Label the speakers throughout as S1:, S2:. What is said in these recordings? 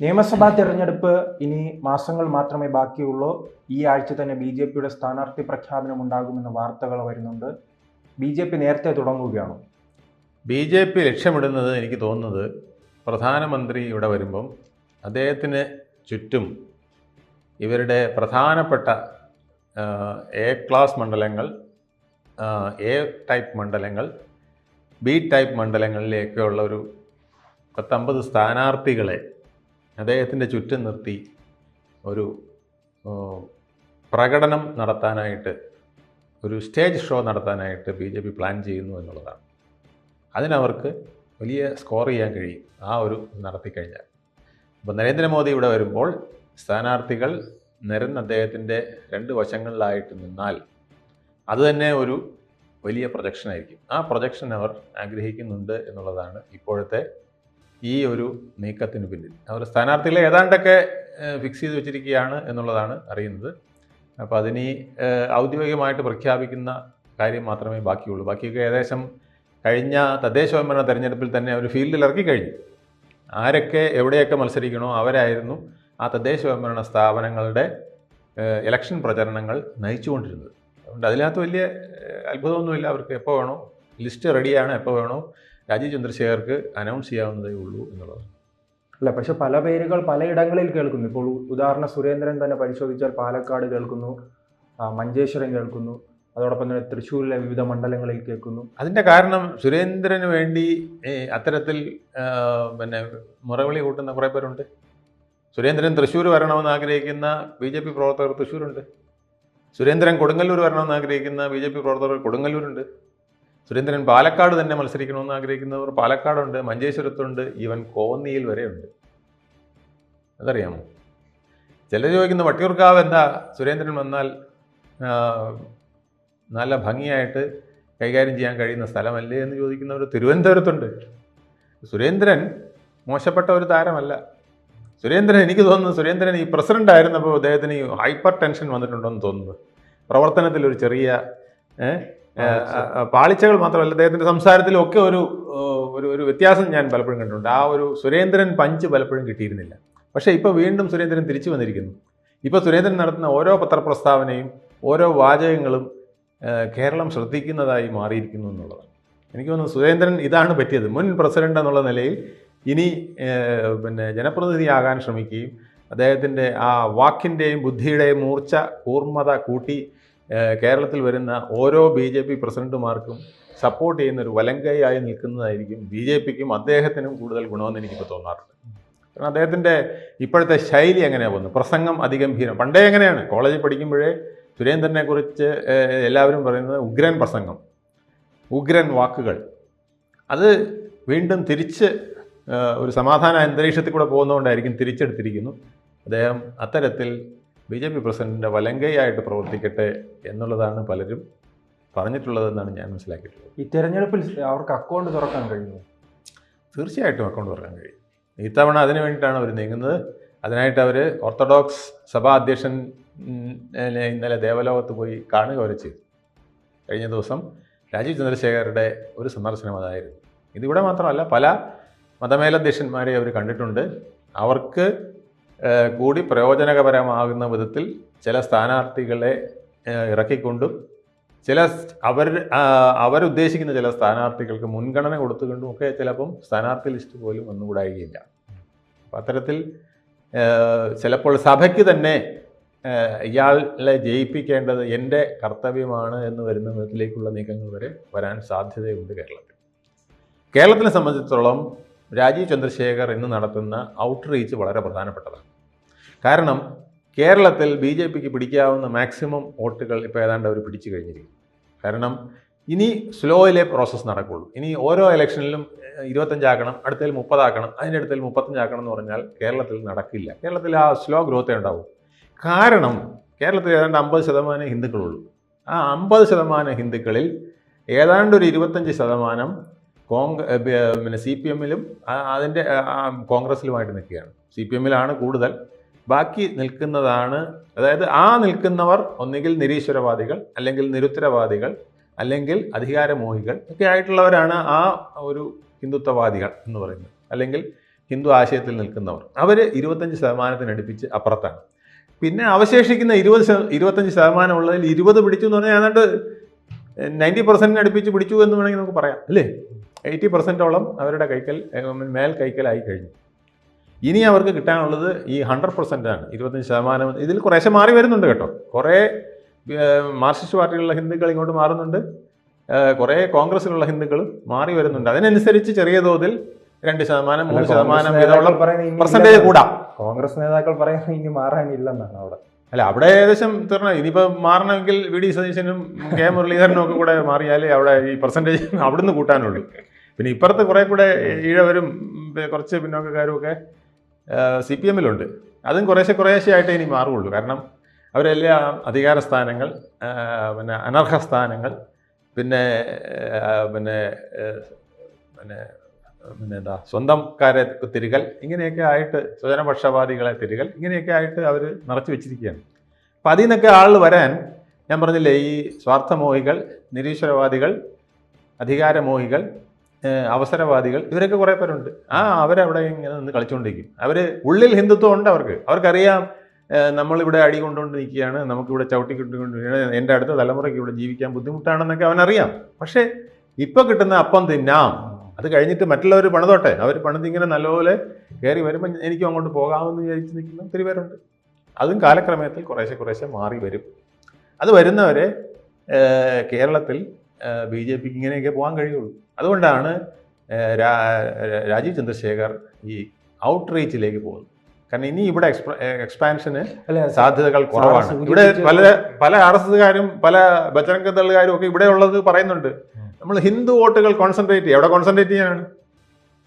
S1: നിയമസഭാ തെരഞ്ഞെടുപ്പ് ഇനി മാസങ്ങൾ മാത്രമേ ബാക്കിയുള്ളൂ. ഈ ആഴ്ച തന്നെ ബി ജെ പിയുടെ സ്ഥാനാർത്ഥി പ്രഖ്യാപനം ഉണ്ടാകുമെന്ന വാർത്തകൾ വരുന്നുണ്ട്. ബി ജെ പി നേരത്തെ തുടങ്ങുകയാണ്.
S2: ബി ജെ പി ലക്ഷ്യമിടുന്നത് എനിക്ക് തോന്നുന്നത് പ്രധാനമന്ത്രി ഇവിടെ വരുമ്പം അദ്ദേഹത്തിന് ചുറ്റും ഇവരുടെ പ്രധാനപ്പെട്ട എ ക്ലാസ് മണ്ഡലങ്ങൾ എ ടൈപ്പ് മണ്ഡലങ്ങൾ ബി ടൈപ്പ് മണ്ഡലങ്ങളിലേക്കുള്ള ഒരു പത്തമ്പത് സ്ഥാനാർത്ഥികളെ അദ്ദേഹത്തിന്റെ ചുറ്റും നിർത്തി ഒരു പ്രകടനം നടത്താനായിട്ട് ഒരു സ്റ്റേജ് ഷോ നടത്താനായിട്ട് ബി ജെ പി പ്ലാൻ ചെയ്യുന്നു എന്നുള്ളതാണ്. അതിനവർക്ക് വലിയ സ്കോർ ചെയ്യാൻ കഴിയും ആ ഒരു നടത്തിക്കഴിഞ്ഞാൽ അപ്പോൾ നരേന്ദ്രമോദി ഇവിടെ വരുമ്പോൾ സ്ഥാനാർത്ഥികൾ നിരന്ന് അദ്ദേഹത്തിന്റെ രണ്ട് വശങ്ങളിലായിട്ട് നിന്നാൽ അതുതന്നെ ഒരു വലിയ പ്രൊജക്ഷനായിരിക്കും ആ പ്രൊജക്ഷൻ അവർ ആഗ്രഹിക്കുന്നുണ്ട് എന്നുള്ളതാണ് ഇപ്പോഴത്തെ ഈ ഒരു നീക്കത്തിന് പിന്നിൽ. അവർ സ്ഥാനാർത്ഥികളെ ഏതാണ്ടൊക്കെ ഫിക്സ് ചെയ്ത് വെച്ചിരിക്കുകയാണ് എന്നുള്ളതാണ് അറിയുന്നത്. അപ്പോൾ അതിനി ഔദ്യോഗികമായിട്ട് പ്രഖ്യാപിക്കുന്ന കാര്യം മാത്രമേ ബാക്കിയുള്ളൂ. ബാക്കിയൊക്കെ ഏകദേശം കഴിഞ്ഞ തദ്ദേശ സ്വയംഭരണ തെരഞ്ഞെടുപ്പിൽ തന്നെ അവർ ഫീൽഡിൽ ഇറക്കി കഴിഞ്ഞു. ആരൊക്കെ എവിടെയൊക്കെ മത്സരിക്കണോ അവരായിരുന്നു ആ തദ്ദേശ സ്വയംഭരണ സ്ഥാപനങ്ങളുടെ ഇലക്ഷൻ പ്രചരണങ്ങൾ നയിച്ചുകൊണ്ടിരുന്നത്. അതുകൊണ്ട് അതിനകത്ത് വലിയ അത്ഭുതമൊന്നുമില്ല. അവർക്ക് എപ്പോൾ വേണോ ലിസ്റ്റ് റെഡിയാണ് എപ്പോൾ വേണോ. രാജീവ് ചന്ദ്രശേഖർക്ക് അനൗൺസ് ചെയ്യാവുന്നതേ ഉള്ളൂ എന്നുള്ളത്.
S1: അല്ല പക്ഷെ പല പേരുകൾ പലയിടങ്ങളിൽ കേൾക്കുന്നു. ഇപ്പോൾ ഉദാഹരണം സുരേന്ദ്രൻ തന്നെ പരിശോധിച്ചാൽ പാലക്കാട് കേൾക്കുന്നു മഞ്ചേശ്വരം കേൾക്കുന്നു അതോടൊപ്പം തന്നെ തൃശ്ശൂരിലെ വിവിധ മണ്ഡലങ്ങളിൽ കേൾക്കുന്നു.
S2: അതിന്റെ കാരണം സുരേന്ദ്രന് വേണ്ടി അത്തരത്തിൽ പിന്നെ മുറവിളി കൂട്ടുന്ന കുറേ പേരുണ്ട്. സുരേന്ദ്രൻ തൃശ്ശൂർ വരണമെന്ന് ആഗ്രഹിക്കുന്ന ബി ജെ പി പ്രവർത്തകർ തൃശ്ശൂരുണ്ട്. സുരേന്ദ്രൻ കൊടുങ്ങല്ലൂർ വരണമെന്ന് ആഗ്രഹിക്കുന്ന ബി ജെ പി പ്രവർത്തകർ കൊടുങ്ങല്ലൂരുണ്ട്. സുരേന്ദ്രൻ പാലക്കാട് തന്നെ മത്സരിക്കണമെന്ന് ആഗ്രഹിക്കുന്നവർ പാലക്കാടുണ്ട് മഞ്ചേശ്വരത്തുണ്ട് ഈവൻ കോന്നിയിൽ വരെയുണ്ട്. അതറിയാമോ? ചിലർ ചോദിക്കുന്ന വട്ടിയൂർക്കാവ് എന്താ? സുരേന്ദ്രൻ വന്നാൽ നല്ല ഭംഗിയായിട്ട് കൈകാര്യം ചെയ്യാൻ കഴിയുന്ന സ്ഥലമല്ലേ എന്ന് ചോദിക്കുന്നവർ തിരുവനന്തപുരത്തുണ്ട്. സുരേന്ദ്രൻ മോശപ്പെട്ട ഒരു താരമല്ല. സുരേന്ദ്രൻ എനിക്ക് തോന്നുന്നു സുരേന്ദ്രൻ ഈ പ്രസിഡന്റ് ആയിരുന്നപ്പോൾ അദ്ദേഹത്തിന് ഹൈപ്പർ ടെൻഷൻ വന്നിട്ടുണ്ടെന്ന് തോന്നുന്നു. പ്രവർത്തനത്തിൽ ഒരു ചെറിയ പാളിച്ചകൾ മാത്രമല്ല അദ്ദേഹത്തിന്റെ സംസാരത്തിലൊക്കെ ഒരു ഒരു ഒരു വ്യത്യാസം ഞാൻ പലപ്പോഴും കണ്ടിട്ടുണ്ട്. ആ ഒരു സുരേന്ദ്രൻ പഞ്ച് പലപ്പോഴും കിട്ടിയിരുന്നില്ല. പക്ഷേ ഇപ്പോൾ വീണ്ടും സുരേന്ദ്രൻ തിരിച്ചു വന്നിരിക്കുന്നു. ഇപ്പോൾ സുരേന്ദ്രൻ നടത്തുന്ന ഓരോ പത്രപ്രസ്താവനയും ഓരോ വാചകങ്ങളും കേരളം ശ്രദ്ധിക്കുന്നതായി മാറിയിരിക്കുന്നു എന്നുള്ളതാണ്. എനിക്ക് തോന്നുന്നു സുരേന്ദ്രൻ ഇതാണ് പറ്റിയത്. മുൻ പ്രസിഡന്റ് എന്നുള്ള നിലയിൽ ഇനി പിന്നെ ജനപ്രതിനിധിയാകാൻ ശ്രമിക്കുകയും അദ്ദേഹത്തിന്റെ ആ വാക്കിന്റെയും ബുദ്ധിയുടെയും മൂർച്ച കൂർമ്മത കൂട്ടി കേരളത്തിൽ വരുന്ന ഓരോ ബി ജെ പി പ്രസിഡന്റുമാർക്കും സപ്പോർട്ട് ചെയ്യുന്ന ഒരു വലങ്കൈയായി നിൽക്കുന്നതായിരിക്കും ബി ജെ പിക്കും അദ്ദേഹത്തിനും കൂടുതൽ ഗുണമെന്ന് എനിക്കിപ്പോൾ തോന്നാറുണ്ട്. കാരണം അദ്ദേഹത്തിന്റെ ഇപ്പോഴത്തെ ശൈലി എങ്ങനെയാണ് പോകുന്നത് പ്രസംഗം അതിഗംഭീരം. പണ്ടേ എങ്ങനെയാണ്? കോളേജിൽ പഠിക്കുമ്പോഴേ സുരേന്ദ്രനെ കുറിച്ച് എല്ലാവരും പറയുന്നത് ഉഗ്രൻ പ്രസംഗം ഉഗ്രൻ വാക്കുകൾ. അത് വീണ്ടും തിരിച്ച് ഒരു സമാധാന അന്തരീക്ഷത്തിൽ കൂടെ പോകുന്നതുകൊണ്ടായിരിക്കും തിരിച്ചെടുത്തിരിക്കുന്നു. അദ്ദേഹം അത്തരത്തിൽ ബി ജെ പി പ്രസിഡന്റിന്റെ വലങ്കയായിട്ട് പ്രവർത്തിക്കട്ടെ എന്നുള്ളതാണ് പലരും പറഞ്ഞിട്ടുള്ളതെന്നാണ് ഞാൻ മനസ്സിലാക്കിയിട്ടുള്ളത്.
S1: ഈ തെരഞ്ഞെടുപ്പിൽ അവർക്ക് അക്കൗണ്ട് തുറക്കാൻ കഴിഞ്ഞു?
S2: തീർച്ചയായിട്ടും അക്കൗണ്ട് തുറക്കാൻ കഴിയും. ഇത്തവണ അതിനു വേണ്ടിയിട്ടാണ് അവർ നീങ്ങുന്നത്. അതിനായിട്ട് അവർ ഓർത്തഡോക്സ് സഭാ അധ്യക്ഷൻ ഇന്നലെ ദേവലോകത്ത് പോയി കാണുക വരെ ചെയ്തു. കഴിഞ്ഞ ദിവസം രാജീവ് ചന്ദ്രശേഖരുടെ ഒരു സന്ദർശനം അതായിരുന്നു. ഇതിവിടെ മാത്രമല്ല പല മതമേലധ്യക്ഷന്മാരെ അവർ കണ്ടിട്ടുണ്ട്. അവർക്ക് കൂടി പ്രയോജനകരമാകുന്ന വിധത്തിൽ ചില സ്ഥാനാർത്ഥികളെ ഇറക്കിക്കൊണ്ടും ചില അവർ അവരുദ്ദേശിക്കുന്ന ചില സ്ഥാനാർത്ഥികൾക്ക് മുൻഗണന കൊടുത്തുകൊണ്ടും ഒക്കെ ചിലപ്പം സ്ഥാനാർത്ഥി ലിസ്റ്റ് പോലും ഒന്നുകൂടായികയില്ല. അപ്പം അത്തരത്തിൽ ചിലപ്പോൾ സഭയ്ക്ക് തന്നെ ഇയാളെ ജയിപ്പിക്കേണ്ടത് എന്റെ കർത്തവ്യമാണ് എന്ന് വരുന്ന വിധത്തിലേക്കുള്ള നീക്കങ്ങൾ വരെ വരാൻ സാധ്യതയുണ്ട് കേരളത്തിൽ. കേരളത്തിനെ സംബന്ധിച്ചിടത്തോളം രാജീവ് ചന്ദ്രശേഖർ ഇന്ന് നടത്തുന്ന ഔട്ട് റീച്ച് വളരെ പ്രധാനപ്പെട്ടതാണ്. കാരണം കേരളത്തിൽ ബി ജെ പിക്ക് പിടിക്കാവുന്ന മാക്സിമം വോട്ടുകൾ ഇപ്പോൾ ഏതാണ്ട് അവർ പിടിച്ചു കഴിഞ്ഞിരിക്കും കാരണം ഇനി സ്ലോയിലെ പ്രോസസ്സ് നടക്കുള്ളൂ. ഇനി ഓരോ ഇലക്ഷനിലും ഇരുപത്തഞ്ചാക്കണം അടുത്തതിൽ മുപ്പതാക്കണം അതിന്റെ അടുത്തതിൽ മുപ്പത്തഞ്ചാക്കണം എന്ന് പറഞ്ഞാൽ കേരളത്തിൽ നടക്കില്ല. കേരളത്തിൽ ആ സ്ലോ ഗ്രോത്തേ ഉണ്ടാവും. കാരണം കേരളത്തിൽ ഏതാണ്ട് അമ്പത് ശതമാനം ഹിന്ദുക്കളുള്ളൂ. ആ അമ്പത് ശതമാനം ഹിന്ദുക്കളിൽ ഏതാണ്ട് ഒരു ഇരുപത്തഞ്ച് ശതമാനം കോൺഗ്രസ് പിന്നെ സി പി എമ്മിലും അതിന്റെ കോൺഗ്രസ്സിലുമായിട്ട് നിൽക്കുകയാണ്. സി പി എമ്മിലാണ് കൂടുതൽ. ബാക്കി നിൽക്കുന്നതാണ് അതായത് ആ നിൽക്കുന്നവർ ഒന്നുകിൽ നിരീശ്വരവാദികൾ അല്ലെങ്കിൽ നിരുത്തരവാദികൾ അല്ലെങ്കിൽ അധികാരമോഹികൾ ഒക്കെ ആയിട്ടുള്ളവരാണ് ആ ഒരു ഹിന്ദുത്വവാദികൾ എന്ന് പറയുന്നത്. അല്ലെങ്കിൽ ഹിന്ദു ആശയത്തിൽ നിൽക്കുന്നവർ. അവർ ഇരുപത്തഞ്ച് ശതമാനത്തിനടുപ്പിച്ച് അപ്പുറത്താണ്. പിന്നെ അവശേഷിക്കുന്ന ഇരുപത് ഇരുപത്തഞ്ച് ശതമാനം ഉള്ളതിൽ ഇരുപത് പിടിച്ചു എന്ന് പറഞ്ഞാൽ ഏതാണ്ട് നയന്റി പെർസെന്റിന് അടുപ്പിച്ച് പിടിച്ചു എന്ന് വേണമെങ്കിൽ നമുക്ക് പറയാം അല്ലേ? എയ്റ്റി പെർസെന്റോളം അവരുടെ കൈക്കൽ മേൽ കൈക്കലായി കഴിഞ്ഞു. ഇനി അവർക്ക് കിട്ടാനുള്ളത് ഈ ഹൺഡ്രഡ് പെർസെന്റ് ആണ് ഇരുപത്തഞ്ച് ശതമാനം. ഇതിൽ കുറേശ്ശെ മാറി വരുന്നുണ്ട് കേട്ടോ. കുറേ മാർക്സിസ്റ്റ് പാർട്ടിയിലുള്ള ഹിന്ദുക്കൾ ഇങ്ങോട്ട് മാറുന്നുണ്ട്. കുറേ കോൺഗ്രസ്സിലുള്ള ഹിന്ദുക്കൾ മാറി വരുന്നുണ്ട്. അതിനനുസരിച്ച് ചെറിയ തോതിൽ രണ്ട് ശതമാനം മൂന്ന് ശതമാനം വീതമുള്ള
S1: പെർസെന്റേജ്
S2: കൂടാം.
S1: കോൺഗ്രസ് നേതാക്കൾ പറയുന്നത് ഇനി മാറാനില്ലെന്നാണ് അവിടെ.
S2: അല്ല അവിടെ ഏകദേശം തീർന്ന. ഇനിയിപ്പോൾ മാറണമെങ്കിൽ വി ഡി സതീശനും കെ മുരളീധരനും ഒക്കെ കൂടെ മാറിയാലേ അവിടെ ഈ പെർസെന്റേജ് അവിടുന്ന് കൂട്ടാനുള്ളൂ. പിന്നെ ഇപ്പുറത്ത് കുറേ കൂടെ ഈഴവരും കുറച്ച് പിന്നോക്കക്കാരും ഒക്കെ സി പി എമ്മിലുണ്ട്. അതും കുറേശ്ശെ കുറേശ്ശെ ആയിട്ടേ ഇനി മാറുകയുള്ളൂ. കാരണം അവരെല്ലാം അധികാര സ്ഥാനങ്ങൾ പിന്നെ അനർഹ സ്ഥാനങ്ങൾ പിന്നെ പിന്നെ പിന്നെ പിന്നെ എന്താ സ്വന്തംക്കാരെ തിരികൽ ഇങ്ങനെയൊക്കെ ആയിട്ട് സ്വജനപക്ഷപാതികളെ തിരികൽ ഇങ്ങനെയൊക്കെ ആയിട്ട് അവർ നിറച്ചു വെച്ചിരിക്കുകയാണ്. അപ്പം അതിൽ നിന്നൊക്കെ ആൾ വരാൻ ഞാൻ പറഞ്ഞില്ലേ ഈ സ്വാർത്ഥമോഹികൾ നിരീശ്വരവാദികൾ അധികാരമോഹികൾ അവസരവാദികൾ. ഇവരൊക്കെ കുറേ പേരുണ്ട്. ആ അവരവിടെ ഇങ്ങനെ നിന്ന് കളിച്ചുകൊണ്ടിരിക്കും അവർ ഉള്ളിൽ ഹിന്ദുത്വം ഉണ്ട് അവർക്ക്. അവർക്കറിയാം നമ്മളിവിടെ അടി കൊണ്ടുകൊണ്ട് നിൽക്കുകയാണ് നമുക്കിവിടെ ചവിട്ടിക്കൊണ്ടുകൊണ്ടിരിക്കുകയാണ് എന്റെ അടുത്ത തലമുറയ്ക്ക് ഇവിടെ ജീവിക്കാൻ ബുദ്ധിമുട്ടാണെന്നൊക്കെ അവനറിയാം. പക്ഷേ ഇപ്പോൾ കിട്ടുന്ന അപ്പം തിന്നാം. അത് കഴിഞ്ഞിട്ട് മറ്റുള്ളവർ പണിതോട്ടെ. അവർ പണിതിങ്ങനെ നല്ലപോലെ കയറി വരുമ്പോൾ എനിക്കും അങ്ങോട്ട് പോകാമെന്ന് വിചാരിച്ച് നിൽക്കുന്ന ഒത്തിരി പേരുണ്ട്. അതും കാലക്രമേത്തിൽ കുറേശ്ശെ കുറേശ്ശെ മാറി വരും. അത് വരുന്നവരെ കേരളത്തിൽ ബി ജെ പിക്ക് ഇങ്ങനെയൊക്കെ പോകാൻ കഴിയുള്ളൂ. അതുകൊണ്ടാണ് രാജീവ് ചന്ദ്രശേഖർ ഈ ഔട്ട് റീച്ചിലേക്ക് പോകുന്നത്. കാരണം ഇനി ഇവിടെ എക്സ്പ എക്സ്പാൻഷന് സാധ്യതകൾ കുറവാണ്. ഇവിടെ പല പല ആർ എസ് എസ്കാരും പല ബജരംഗ ദളുകാരും ഒക്കെ ഇവിടെ ഉള്ളത് പറയുന്നുണ്ട്. നമ്മൾ ഹിന്ദു വോട്ടുകൾ കോൺസെൻട്രേറ്റ് ചെയ്യുക. എവിടെ കോൺസെൻട്രേറ്റ് ചെയ്യാനാണ്.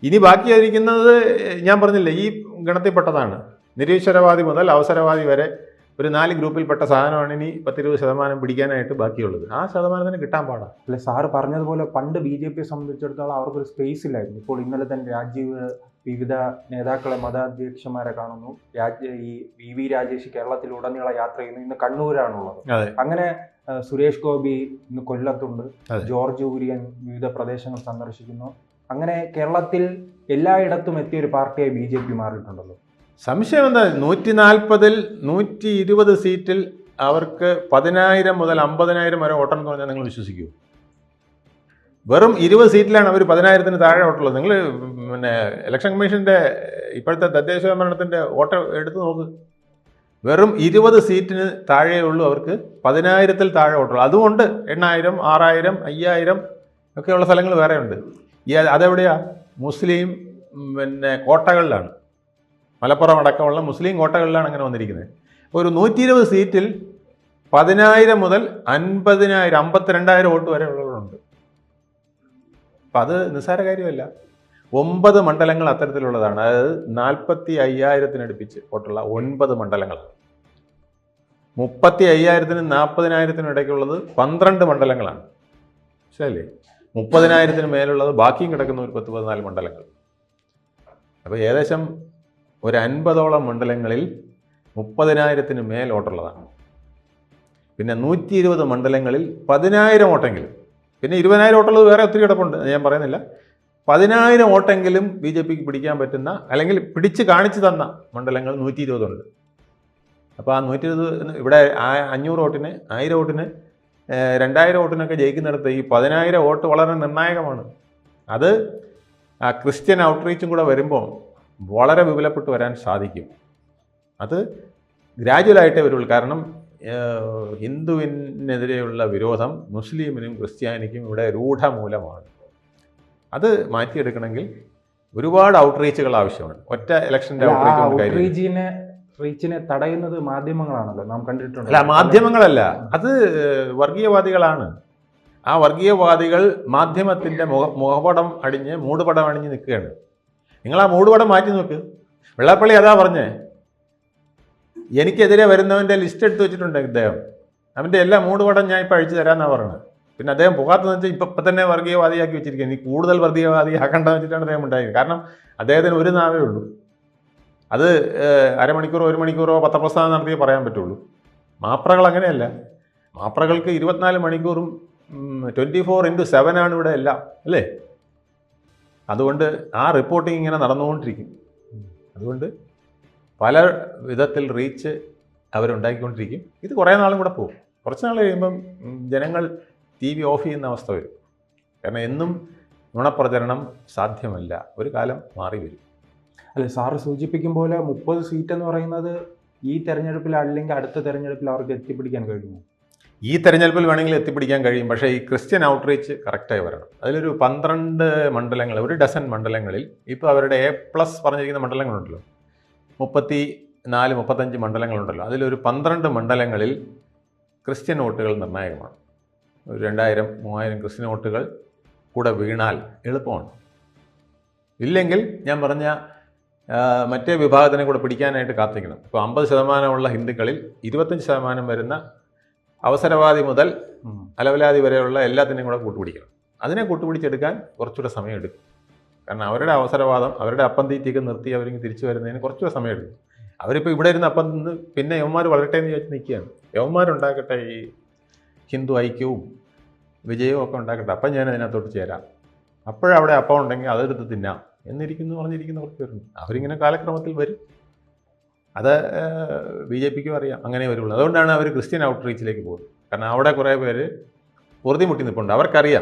S2: ഇനി ബാക്കിയായിരിക്കുന്നത് ഞാൻ പറഞ്ഞില്ലേ ഈ ഗണത്തിൽപ്പെട്ടതാണ്. നിരീശ്വരവാദി മുതൽ അവസരവാദി വരെ ഒരു നാല് ഗ്രൂപ്പിൽപ്പെട്ട സാധനമാണ് ഇനി പത്തിരുപത് ശതമാനം പിടിക്കാനായിട്ട് ബാക്കിയുള്ളത്. ആ ശതമാനത്തിന് കിട്ടാൻ പാടാണ്
S1: അല്ലെ സാറ് പറഞ്ഞതുപോലെ പണ്ട് ബി ജെ പിയെ സംബന്ധിച്ചിടത്തോളം അവർക്കൊരു സ്പേസ് ഇല്ലായിരുന്നു. ഇപ്പോൾ ഇന്നലെ തന്നെ രാജീവ് വിവിധ നേതാക്കളെ മതാധ്യക്ഷന്മാരെ കാണുന്നു. രാജ്യ ഈ വി വി രാജേഷ് കേരളത്തിൽ ഉടനീളം യാത്ര ചെയ്യുന്നു. ഇന്ന് കണ്ണൂരാണുള്ളത്. അങ്ങനെ സുരേഷ് ഗോപി ഇന്ന് കൊല്ലത്തുണ്ട്. ജോർജ് കുര്യൻ വിവിധ പ്രദേശങ്ങൾ സന്ദർശിക്കുന്നു. അങ്ങനെ കേരളത്തിൽ എല്ലായിടത്തും എത്തിയ ഒരു പാർട്ടിയായി ബി ജെ പി മാറിയിട്ടുണ്ടല്ലോ.
S2: സംശയം എന്താ? നൂറ്റി നാൽപ്പതിൽ നൂറ്റി ഇരുപത് സീറ്റിൽ അവർക്ക് പതിനായിരം മുതൽ അമ്പതിനായിരം വരെ വോട്ടെന്ന് പറഞ്ഞാൽ നിങ്ങൾ വിശ്വസിക്കൂ. വെറും ഇരുപത് സീറ്റിലാണ് അവർ പതിനായിരത്തിന് താഴെ ഓട്ടുള്ളത് നിങ്ങൾ പിന്നെ ഇലക്ഷൻ കമ്മീഷന്റെ ഇപ്പോഴത്തെ തദ്ദേശ ഭരണത്തിന്റെ ഓട്ട എടുത്ത് നോക്ക്. വെറും ഇരുപത് സീറ്റിന് താഴെയുള്ളൂ അവർക്ക് പതിനായിരത്തിൽ താഴെ ഓട്ടുള്ളൂ അതുകൊണ്ട് എണ്ണായിരം ആറായിരം അയ്യായിരം ഒക്കെയുള്ള സ്ഥലങ്ങൾ വേറെ ഉണ്ട് ഈ അതെവിടെയാ? മുസ്ലിം പിന്നെ കോട്ടകളിലാണ്. മലപ്പുറം അടക്കമുള്ള മുസ്ലിം കോട്ടകളിലാണ് അങ്ങനെ വന്നിരിക്കുന്നത്. ഒരു നൂറ്റി ഇരുപത് സീറ്റിൽ പതിനായിരം മുതൽ അൻപതിനായിരം അമ്പത്തിരണ്ടായിരം വോട്ട് വരെ ഉള്ളവരുണ്ട്. അപ്പം അത് നിസ്സാര കാര്യമല്ല. ഒമ്പത് മണ്ഡലങ്ങൾ അത്തരത്തിലുള്ളതാണ്. അതായത് നാൽപ്പത്തി അയ്യായിരത്തിനടുപ്പിച്ച് വോട്ടുള്ള ഒൻപത് മണ്ഡലങ്ങൾ. മുപ്പത്തി അയ്യായിരത്തിനും നാൽപ്പതിനായിരത്തിനും ഇടയ്ക്കുള്ളത് പന്ത്രണ്ട് മണ്ഡലങ്ങളാണ്. ശരിയല്ലേ മുപ്പതിനായിരത്തിന് മേലുള്ളത് ബാക്കിയും കിടക്കുന്ന ഒരു പത്ത് പതിനാല് മണ്ഡലങ്ങൾ. അപ്പോൾ ഏകദേശം ഒരു അൻപതോളം മണ്ഡലങ്ങളിൽ മുപ്പതിനായിരത്തിന് മേൽ വോട്ടുള്ളതാണ്. പിന്നെ നൂറ്റി ഇരുപത് മണ്ഡലങ്ങളിൽ പതിനായിരം വോട്ടെങ്കിലും. പിന്നെ ഇരുപതിനായിരം വോട്ടുള്ളത് വേറെ ഒത്തിരി കിടപ്പുണ്ട് ഞാൻ പറയുന്നില്ല. പതിനായിരം വോട്ടെങ്കിലും ബി ജെ പിക്ക് പിടിക്കാൻ പറ്റുന്ന അല്ലെങ്കിൽ പിടിച്ച് കാണിച്ചു തന്ന മണ്ഡലങ്ങൾ നൂറ്റി ഇരുപതുണ്ട് അപ്പോൾ ആ നൂറ്റി ഇരുപത് ഇവിടെ ആ- അഞ്ഞൂറ് വോട്ടിന് ആയിരം വോട്ടിന് രണ്ടായിരം വോട്ടിനൊക്കെ ജയിക്കുന്നിടത്ത് ഈ പതിനായിരം വോട്ട് വളരെ നിർണായകമാണ്. അത് ആ ക്രിസ്ത്യൻ ഔട്ട്റീച്ചും കൂടെ വരുമ്പോൾ വളരെ വിപുലപ്പെട്ട് വരാൻ സാധിക്കും. അത് ഗ്രാജുവലായിട്ടേ വരുള്ളൂ. കാരണം ഹിന്ദുവിനെതിരെയുള്ള വിരോധം മുസ്ലിമിനും ക്രിസ്ത്യാനിക്കും ഇവിടെ രൂഢമൂലമാണ്. അത് മാറ്റിയെടുക്കണമെങ്കിൽ ഒരുപാട് ഔട്ട്റീച്ചുകൾ ആവശ്യമാണ്. ഒറ്റ ഇലക്ഷന്റെ
S1: ഔട്ട്റീച്ചിനെ റീച്ചിനെ തടയുന്നത് മാധ്യമങ്ങളാണല്ലോ. നാം കണ്ടിട്ടുണ്ട്.
S2: അല്ല മാധ്യമങ്ങളല്ല. അത് വർഗീയവാദികളാണ്. ആ വർഗീയവാദികൾ മാധ്യമത്തിന്റെ മുഖ മുഖപടം അടിഞ്ഞ് മൂടുപടം അണിഞ്ഞ് നിൽക്കുകയാണ്. നിങ്ങൾ ആ മൂടുപടം മാറ്റി നോക്ക്. വെള്ളാപ്പള്ളി അതാ പറഞ്ഞേ. എനിക്കെതിരെ വരുന്നവന്റെ ലിസ്റ്റ് എടുത്ത് വെച്ചിട്ടുണ്ട് ഇദ്ദേഹം. അവന്റെ എല്ലാ മൂടുപടം ഞാൻ ഇപ്പോൾ അഴിച്ചു തരാമെന്നാണ് പറയുന്നത് പിന്നെ അദ്ദേഹം പോകാത്തതെന്ന് വെച്ചാൽ ഇപ്പം ഇപ്പം തന്നെ വർഗീയവാദിയാക്കി വെച്ചിരിക്കുകയാണ് ഇനി കൂടുതൽ വർഗീയവാദിയാക്കണ്ടെന്ന് വെച്ചിട്ടാണ് അദ്ദേഹം ഉണ്ടായത്. കാരണം അദ്ദേഹത്തിന് ഒരു നാവേ ഉള്ളൂ. അത് അരമണിക്കൂറോ ഒരു മണിക്കൂറോ പത്രപ്രസ്ഥാനം നടത്തിയേ പറയാൻ പറ്റുള്ളൂ. മാപ്രകൾ അങ്ങനെയല്ല. മാപ്രകൾക്ക് ഇരുപത്തിനാല് മണിക്കൂറും ട്വന്റി ഫോർ ഇന്റു സെവനാണ് ഇവിടെ എല്ലാം. അല്ലേ? അതുകൊണ്ട് ആ റിപ്പോർട്ടിംഗ് ഇങ്ങനെ നടന്നുകൊണ്ടിരിക്കും. അതുകൊണ്ട് പല വിധത്തിൽ റീച്ച് അവരുണ്ടാക്കിക്കൊണ്ടിരിക്കും. ഇത് കുറേ നാളും കൂടെ പോകും. കുറച്ച് നാൾ കഴിയുമ്പം ജനങ്ങൾ ടി വി ഓഫ് ചെയ്യുന്ന അവസ്ഥ വരും. കാരണം എന്നും നുണപ്രചരണം സാധ്യമല്ല. ഒരു കാലം മാറി വരും.
S1: അല്ലെ സാറ് സൂചിപ്പിക്കും പോലെ മുപ്പത് സീറ്റ് എന്ന് പറയുന്നത് ഈ തെരഞ്ഞെടുപ്പിൽ അല്ലെങ്കിൽ അടുത്ത തെരഞ്ഞെടുപ്പിൽ അവർക്ക് എത്തിപ്പിടിക്കാൻ കഴിയുമോ?
S2: ഈ തെരഞ്ഞെടുപ്പിൽ വേണമെങ്കിൽ എത്തിപ്പിടിക്കാൻ കഴിയും. പക്ഷേ ഈ ക്രിസ്ത്യൻ ഔട്ട്റീച്ച് കറക്റ്റായി വരണം. അതിലൊരു പന്ത്രണ്ട് മണ്ഡലങ്ങൾ ഒരു ഡസൻ മണ്ഡലങ്ങളിൽ ഇപ്പോൾ അവരുടെ എ പ്ലസ് പറഞ്ഞിരിക്കുന്ന മണ്ഡലങ്ങളുണ്ടല്ലോ. മുപ്പത്തി നാല് മുപ്പത്തഞ്ച് മണ്ഡലങ്ങളുണ്ടല്ലോ. അതിലൊരു പന്ത്രണ്ട് മണ്ഡലങ്ങളിൽ ക്രിസ്ത്യൻ വോട്ടുകൾ നിർണായകമാണ്. ഒരു രണ്ടായിരം മൂവായിരം ക്രിസ്ത്യൻ വോട്ടുകൾ കൂടെ വീണാൽ എളുപ്പമാണ്. ഇല്ലെങ്കിൽ ഞാൻ പറഞ്ഞ മറ്റേ വിഭാഗത്തിനെ കൂടെ പിടിക്കാനായിട്ട് കാത്തിക്കണം ഇപ്പോൾ അമ്പത് ശതമാനമുള്ള ഹിന്ദുക്കളിൽ ഇരുപത്തഞ്ച് ശതമാനം വരുന്ന അവസരവാദി മുതൽ. അലവലാതി വരെയുള്ള എല്ലാത്തിനെയും കൂടെ കൂട്ടുപിടിക്കണം. അതിനെ കൂട്ടുപിടിച്ചെടുക്കാൻ കുറച്ചുകൂടെ സമയം എടുക്കും കാരണം അവരുടെ അവസരവാദം അവരുടെ അപ്പം തീറ്റിയൊക്കെ നിർത്തി അവരിങ്ങ് തിരിച്ചു വരുന്നതിന് കുറച്ചുകൂടെ സമയം എടുക്കും അവരിപ്പോൾ ഇവിടെ ഇരുന്ന് അപ്പം നിന്ന് പിന്നെ യവന്മാർ വളരട്ടെ എന്ന് ചോദിച്ച് നിൽക്കുകയാണ്. യവന്മാരുണ്ടാക്കട്ടെ ഈ ഹിന്ദു ഐക്യവും വിജയവും ഒക്കെ ഉണ്ടാക്കട്ടെ. അപ്പം ഞാൻ അതിനകത്തോട്ട് ചേരാം. അപ്പോഴവിടെ അപ്പം ഉണ്ടെങ്കിൽ അതെടുത്ത് തിന്നാം എന്നിരിക്കുന്നു പറഞ്ഞിരിക്കുന്ന കുറച്ച് പേരുണ്ട്. അവരിങ്ങനെ കാലക്രമത്തിൽ വരും. അത് ബി ജെ പിക്കും അറിയാം. അങ്ങനെ വരുള്ളൂ. അതുകൊണ്ടാണ് അവർ ക്രിസ്ത്യൻ ഔട്ട്റീച്ചിലേക്ക് പോകുന്നത്. കാരണം അവിടെ കുറേ പേര് പൊറുതി മുട്ടി നിൽപ്പുണ്ട് അവർക്കറിയാം.